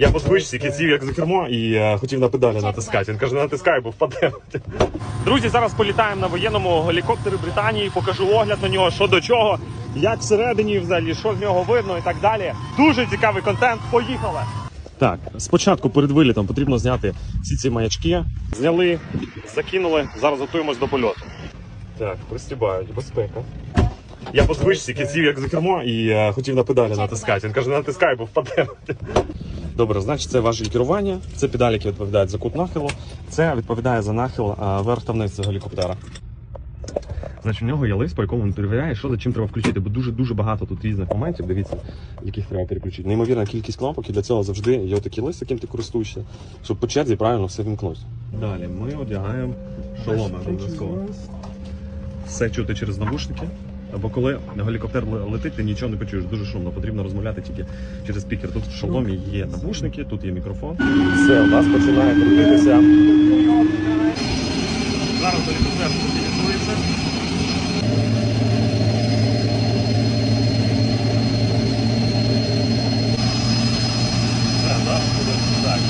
Я по звичці кінців як за кермо і е, хотів на педалі натискати. Він каже, не натискай, бо впаде. Друзі, зараз політаємо на воєнному гелікоптері Британії, покажу огляд на нього, що до чого, як всередині взагалі, що з нього видно і так далі. Дуже цікавий контент. Поїхали! Так, спочатку перед вилітом потрібно зняти всі ці маячки. Зняли, закинули. Зараз готуємось до польоту. Так, пристібають, безпека. Я по звичці кінців як за кермо і е, хотів на педалі натискати. Він каже, не натискай, бо впаде. Добре, значить, це важель керування. Це педалі, які відповідають за кут нахилу. Це відповідає за нахил е, вверх та вниз гелікоптера. Значить, в нього є лист, по якому він перевіряє, що за чим треба включити, бо дуже дуже багато тут різних моментів. Дивіться, яких треба переключити. Неймовірна кількість кнопок, і для цього завжди є отакий лист, яким ти користуєшся, щоб по черзі правильно все вімкнути. Далі ми одягаємо шоломи обов'язково. Все чути через навушники. Або коли гелікоптер летить, ти нічого не почуєш, дуже шумно. Потрібно розмовляти тільки через спікер. Тут в шоломі є навушники, тут є мікрофон. Все, у нас починає крутитися. Зараз гелікоптер стабілізується. Все, зараз буде так.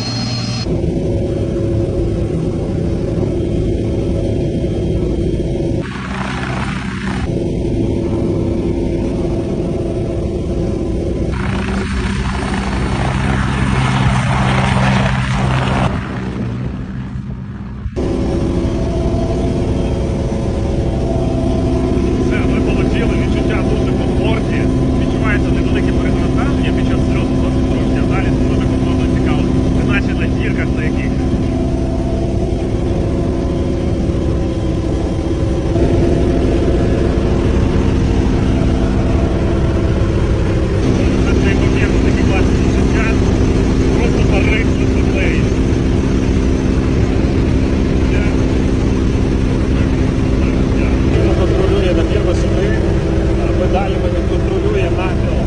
Все, ми полетіли, відчуття дуже комфортні. Відчувається невелике перезавантаження під час зльоту зовсім трошки, а далі це дуже комфортно і цікаво. Не наче на гірках на яких. Це неймовірно такі класні відчуття. Просто парить високлеїть. Він контролює набір висоти, педалями він контролює нахил.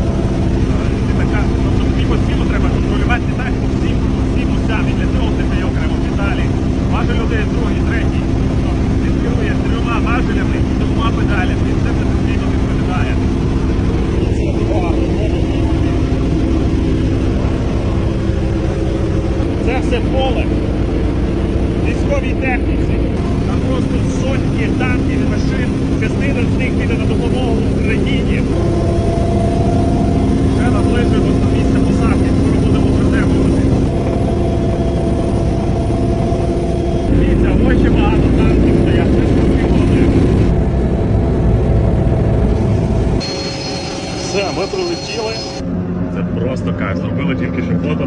І така, тобто тобі постійно треба контролювати не так по всім, по всім осям, і для цього в тебе є окремо педалі. Важель один, другий, третій. Тобто Він керує трьома важелями і двома педалями, і це все постійно відповідає. Це все поле військовій техніці. Там просто сотні танків і машин, частина з них піде на допомогу Україні. Вже наближуємося до місця посадки, скоро будемо приземлювати. Дивіться, ось ще багато танків стоять, ж. Все, ми прилетіли. Це просто кайф. Зробили тільки що фото.